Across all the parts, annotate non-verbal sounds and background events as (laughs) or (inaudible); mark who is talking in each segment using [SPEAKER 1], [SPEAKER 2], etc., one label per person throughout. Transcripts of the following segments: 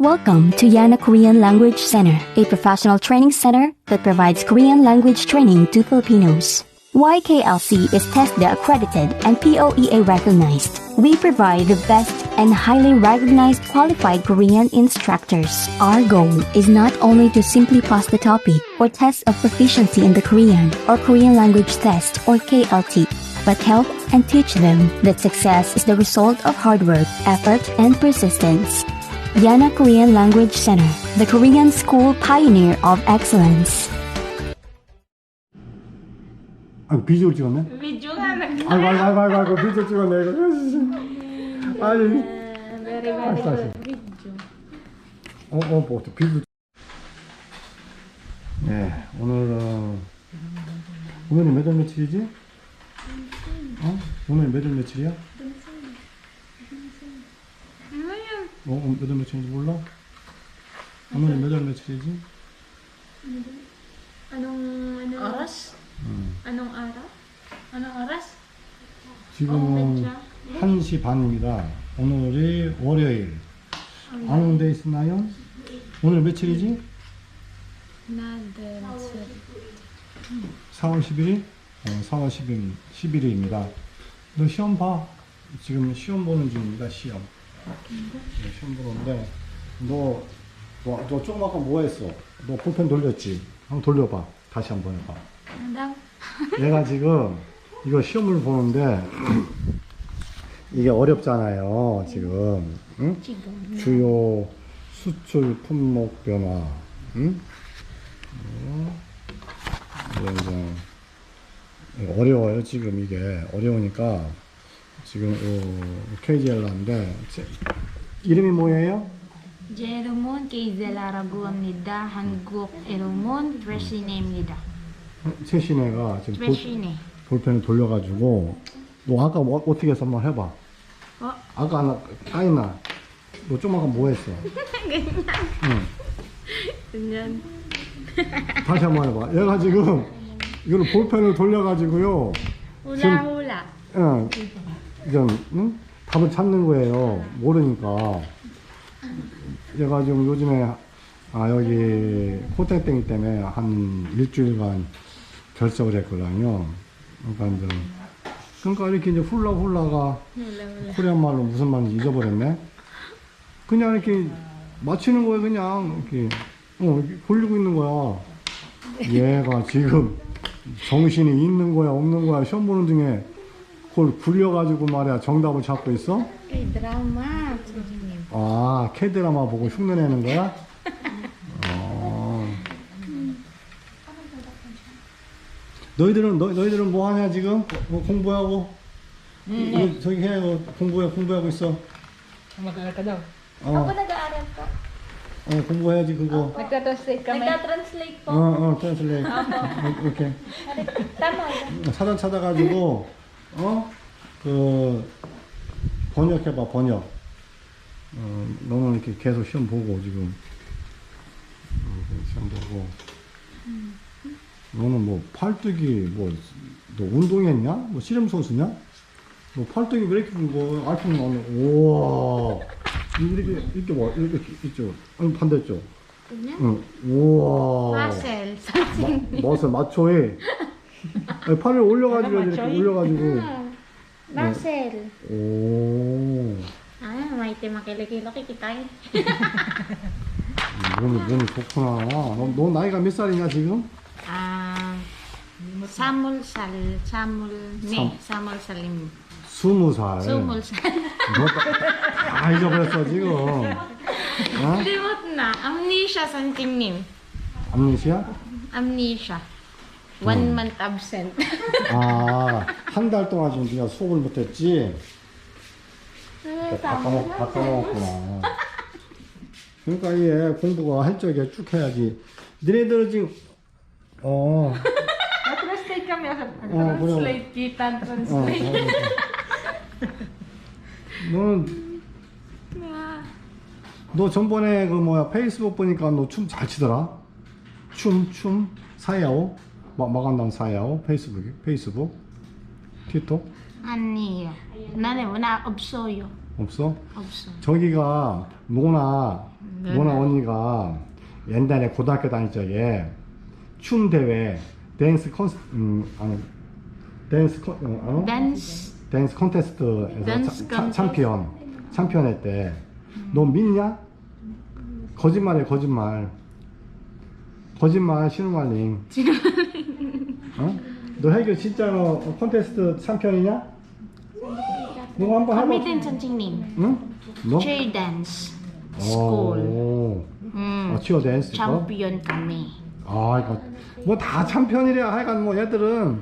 [SPEAKER 1] Welcome to Yana Korean Language Center, a professional training center that provides Korean language training to Filipinos. YKLC is TESDA accredited and POEA recognized. We provide the best and highly recognized qualified Korean instructors. Our goal is not only to simply pass the topic or test of proficiency in the Korean or Korean language test or KLT, but help and teach them that success is the result of hard work, effort, and persistence. Yana Korean Language Center, the Korean school pioneer of excellence.
[SPEAKER 2] 아, 비주얼 찍었네?
[SPEAKER 3] Video nga nag
[SPEAKER 2] 아이고, 아이고, 아이고, 아이고, 아이고, 비주얼 찍었네, 이거. 아니, 알았어, 알았어. 어, 어, 뭐, 비주얼. 네, 오늘은, 오늘이 몇월 며칠이지? 어? 오늘 몇월 며칠이야?
[SPEAKER 3] Ano yun?
[SPEAKER 2] 어, 어, 몇월 며칠인지 몰라? 오늘이 몇월 며칠이지?
[SPEAKER 3] Anong, anong oras?
[SPEAKER 2] 음.
[SPEAKER 3] Anong araw? Anong oras?
[SPEAKER 2] 지금은 1시 반입니다. 오늘이 월요일. 아는 데 있나요? 오늘 며칠이지?
[SPEAKER 3] Naden, sir.
[SPEAKER 2] 4월 11일? 어, 4월 10일, 11일입니다. 너 시험 봐. 지금 시험 보는 중입니다, 시험. 네, 시험 보는데, 너, 너, 너 조금 아까 뭐 했어? 너 볼펜 돌렸지? 한번 돌려봐. 다시 한번 해봐. (laughs) 내가 지금 이거 시험을 보는데, 이게 어렵잖아요, 지금. 응? 주요 수출 품목 변화, 응? 어, 이제 이제 어려워요 지금 이게 어려우니까 지금 어, KGL인데 이름이 뭐예요?
[SPEAKER 3] Hanguk Eromon versi name nida.
[SPEAKER 2] 최신애가 지금 볼,
[SPEAKER 3] Versi ne.
[SPEAKER 2] 볼펜을 돌려가지고 너 아까 뭐, 어떻게 했어 한번 해봐.
[SPEAKER 3] 어?
[SPEAKER 2] 아까 나 까이나 너 좀 아까 뭐 했어? (laughs) 응.
[SPEAKER 3] Ganyan.
[SPEAKER 2] 다시 한번 해봐. 얘가 지금 이걸 볼펜을 돌려가지고요.
[SPEAKER 3] Hula hula.
[SPEAKER 2] 응, 좀, 응? 답을 찾는 거예요. 모르니까. 얘가 지금 요즘에, 아, 여기, 코땡땡이 때문에 한 일주일간 결석을 했거든요. 그러니까 이제, 그러니까 이렇게 이제 훌라훌라가. 코리안 말로 무슨 말인지 잊어버렸네. 그냥 이렇게 맞히는 거예요, 그냥. 이렇게, 어, 이렇게 돌리고 있는 거야. 얘가 지금 정신이 있는 거야, 없는 거야, 시험 보는 중에 그걸 굴려가지고 말이야, 정답을 찾고 있어?
[SPEAKER 3] Kay drama. Sige.
[SPEAKER 2] 아, 캐드라마 보고 흉내내는 거야? 어. 너희들은, 너, 너희들은 뭐 하냐, 지금? 뭐 공부하고? 이거 저기 해, 어, 공부해, 공부하고 있어.
[SPEAKER 4] Daw.
[SPEAKER 2] 어,
[SPEAKER 3] Ako nag-aaral po.
[SPEAKER 2] 어, 공부해야지, 그거.
[SPEAKER 4] Nagtatranslate kami.
[SPEAKER 3] Nagta-translate
[SPEAKER 2] 어,
[SPEAKER 3] po.
[SPEAKER 2] 어, 트랜슬레이트. 이렇게.
[SPEAKER 3] Tama yun.
[SPEAKER 2] 사전 찾아가지고, 어? 그, 번역해봐, 번역. 어, 너는 이렇게 계속 시험 보고, 지금. 어, 시험 보고. 너는 뭐, 팔뚝이, 뭐, 너 운동했냐? 뭐, 씨름 선수냐? 뭐, 팔뚝이 왜 이렇게 굵어? 알품 나오네. 우와. 이렇게, 이렇게 봐. 이렇게, 이쪽. 아니, 반대쪽. 응. 우와.
[SPEAKER 3] Muscle.
[SPEAKER 2] 마, 멋을 맞춰해. 아니, 팔을 올려가지고 이렇게? 올려가지고.
[SPEAKER 3] Muscle.
[SPEAKER 2] 오.
[SPEAKER 3] Ah, may timakilakilo kikitay.
[SPEAKER 2] 몸이 몸이 좋구나. 너, 너 나이가 몇 살이냐 지금?
[SPEAKER 3] Ah, Samul Sal, Samul, ne, Samul Salim.
[SPEAKER 2] 스무 살.
[SPEAKER 3] Sumul Sal.
[SPEAKER 2] 너다 잊어버렸어 지금. 어?
[SPEAKER 3] Limot na, amnesia something name.
[SPEAKER 2] 암네시아?
[SPEAKER 3] Amnesia. One month absent.
[SPEAKER 2] 아, 한 달 동안 지금 네가 수업을 못했지? 다 까먹, 다 까먹었구나. 그러니까 얘 공부가 할 적에 쭉 해야지. 너네들은 지금, 어,
[SPEAKER 4] Nag-translate kami.
[SPEAKER 2] Oh,
[SPEAKER 4] Translate kita,
[SPEAKER 2] 어,
[SPEAKER 4] translate.
[SPEAKER 2] 알겠어. 너는 너 전번에 그 뭐야 페이스북 보니까 너 춤잘 추더라. 춤, 춤, 사야오, 막 마간당 사야오 페이스북, 페이스북, 틱톡
[SPEAKER 3] Ani, nane, wala, obsoyo.
[SPEAKER 2] 없어?
[SPEAKER 3] Obso.
[SPEAKER 2] 저기가 노나 모나 언니가 옛날에 고등학교 다닐 적에 춤 대회 댄스 콘 음, 아니 댄스 콘 어? 어?
[SPEAKER 3] Dance.
[SPEAKER 2] 댄스 콘테스트에서
[SPEAKER 3] 댄스
[SPEAKER 2] 차- 차-
[SPEAKER 3] 콘테스트.
[SPEAKER 2] 챔피언 챔피언 했대. 너 믿냐? 거짓말해 거짓말. 거짓말 신우말링. 어? 너 해결 진짜로 콘테스트 챔피언이냐? 너 한번 해봐.
[SPEAKER 3] din 선생님.
[SPEAKER 2] 응? 너?
[SPEAKER 3] Cheer dance. School.
[SPEAKER 2] 오.
[SPEAKER 3] 음.
[SPEAKER 2] 어, 치어 댄스 이거?
[SPEAKER 3] Champion kami.
[SPEAKER 2] 아 이거 뭐다 챔피언이래 하여간 뭐 얘들은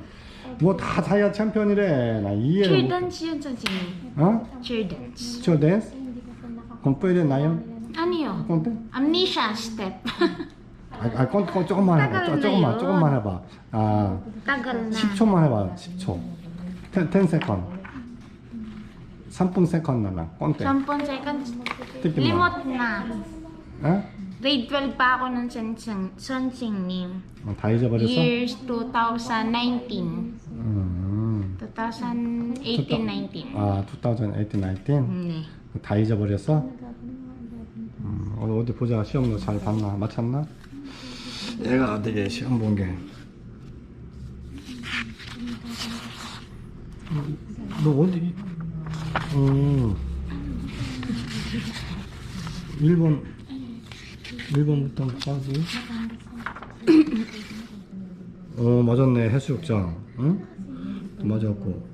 [SPEAKER 2] 뭐 다 자기가 챔피언이래 나 이해를 못
[SPEAKER 3] dance yun 선생님.
[SPEAKER 2] 어?
[SPEAKER 3] Cheer dance.
[SPEAKER 2] 치어 댄스? 그럼 뿌이래 나요?
[SPEAKER 3] Yun?
[SPEAKER 2] 꼰대?
[SPEAKER 3] Amnesia step.
[SPEAKER 2] 아, 아 꼰, 꼰, 조금만 해봐 조, 조금만 조금만 해봐 아
[SPEAKER 3] Tagal na.
[SPEAKER 2] 10초만 해봐 10초 10, 10 세컨 3분 세컨 나나 꼰대
[SPEAKER 3] 10 seconds.
[SPEAKER 2] 뜯기만
[SPEAKER 3] Limot na.
[SPEAKER 2] 어?
[SPEAKER 3] Grade 12 pa ako ng sensing, sensing
[SPEAKER 2] 어, 다 잊어버렸어?
[SPEAKER 3] Years 2019.
[SPEAKER 2] 음.
[SPEAKER 3] 2018, 19.
[SPEAKER 2] 아 2018, 19?
[SPEAKER 3] 네.
[SPEAKER 2] 다 잊어버렸어? 음, 오늘 어디 보자 시험도 잘 봤나 맞췄나? 얘가 어떻게 시험 본 게? 너 어디? 음. 1번 1번부터 까지 어 맞았네 해수욕장 응? 맞았고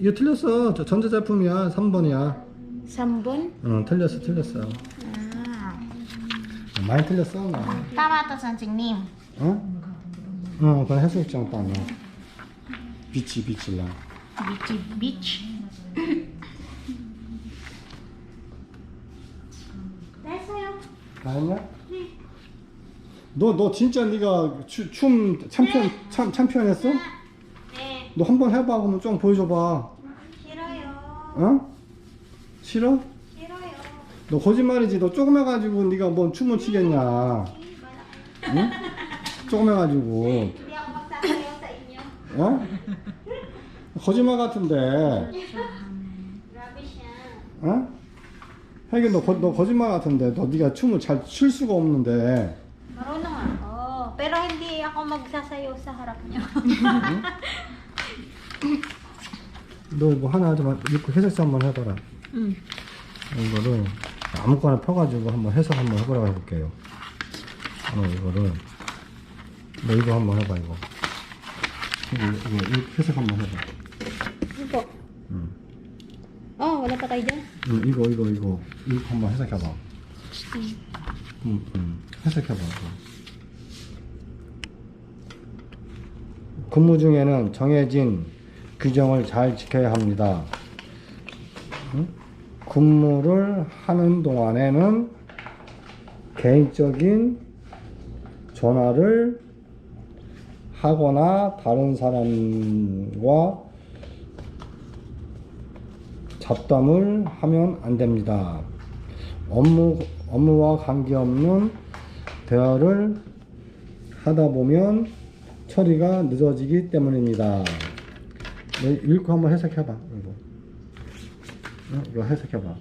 [SPEAKER 2] 이거 틀렸어 저 전자제품이야 3번이야
[SPEAKER 3] 3번?
[SPEAKER 2] 응 틀렸어 틀렸어. 많이 틀렸어 나
[SPEAKER 3] Tama to, 선생님.
[SPEAKER 2] 어? 어 그건 해수욕장 빵이야 비치 비치라
[SPEAKER 3] Beach, beach.
[SPEAKER 2] 다 했냐? 너, 너 진짜 네가 추, 춤 챔피언 참, 챔피언 했어?
[SPEAKER 5] 네,
[SPEAKER 2] 너 한 번 해봐 그러면 좀 보여줘봐
[SPEAKER 5] 싫어요.
[SPEAKER 2] 어? 싫어? 너 거짓말이지 너 조금 해가지고 네가 뭔 춤을 추겠냐 응? 조금 해가지고. 어? 거짓말 같은데. 어? 혜기 너, 거, 너 거짓말 같은데 너 네가 춤을 잘 출 수가 없는데
[SPEAKER 5] Marunong ako. Pero hindi ako magsasayaw sa harap niyo.
[SPEAKER 2] 너 뭐 하나 좀 읽고 해석 한번 해봐라
[SPEAKER 4] 응.
[SPEAKER 2] 이거를 아무거나 펴가지고 한번 해석 한번 해보라고 해볼게요 어 이거를 너 이거 한번 해봐 이거 이거, 이거, 이거 해석 한번 해봐
[SPEAKER 5] Ito.
[SPEAKER 2] 응.
[SPEAKER 5] Oh, wala pa tayo dyan?
[SPEAKER 2] 응, 이거 이거 이거 이거 한번 해석해봐 응, 응. 해석해봐 이거. 근무 중에는 정해진 규정을 잘 지켜야 합니다. 응? 근무를 하는 동안에는 개인적인 전화를 하거나 다른 사람과 잡담을 하면 안 됩니다. 업무, 업무와 관계없는 대화를 하다 보면 처리가 늦어지기 때문입니다. 너 읽고 한번 해석해봐. 이거. 어? 이거 해석해봐.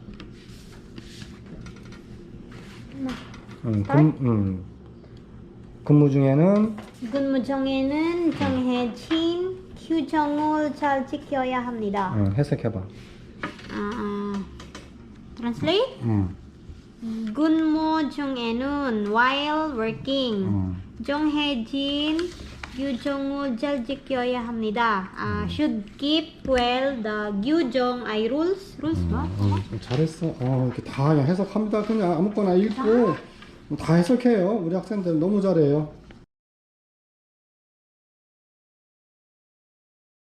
[SPEAKER 2] 응, 근, 응. 근무 중에는
[SPEAKER 5] 근무 중에는 정해진 규정을 잘 지켜야 합니다.
[SPEAKER 2] 응, 해석해봐.
[SPEAKER 5] 아, translate?
[SPEAKER 2] 응,
[SPEAKER 5] 근무 중에는 while working
[SPEAKER 2] 응.
[SPEAKER 5] 정해진 규정을 잘 지켜야 합니다. 아, should keep well the 규정 ay rules rules ba?
[SPEAKER 2] 응, 잘했어. 어, 이렇게 다 그냥 해석합니다. 그냥 아무거나 읽고 다 해석해요. 우리 학생들 너무 잘해요.